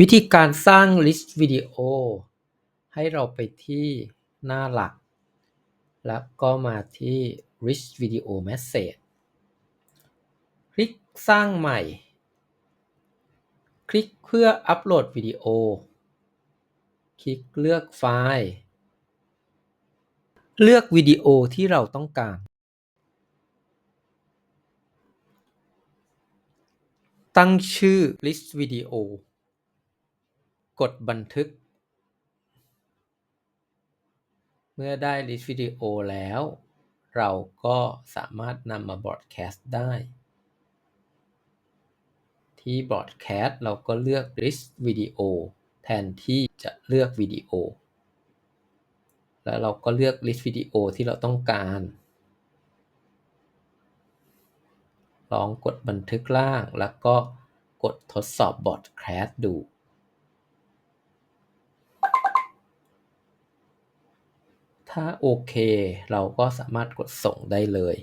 วิธีการสร้างลิสต์วิดีโอ ให้เราไปที่หน้าหลัก แล้วก็มาที่ Rich Video Message คลิกสร้างใหม่ คลิกเพื่ออัปโหลดวิดีโอ คลิกเลือกไฟล์ เลือกวิดีโอที่เราต้องการ ตั้งชื่อ List Video กดบันทึก เมื่อได้ List Video แล้ว เราก็สามารถนำมา Broadcast ได้ ที่ Broadcast เราก็เลือก List Video แทนที่จะเลือกวิดีโอ แล้วเราก็เลือก List Video ที่เราต้องการ ลองกดบันทึกล่างแล้วก็กดทดสอบ Broadcast ดู ถ้าโอเค เราก็สามารถกดส่งได้เลย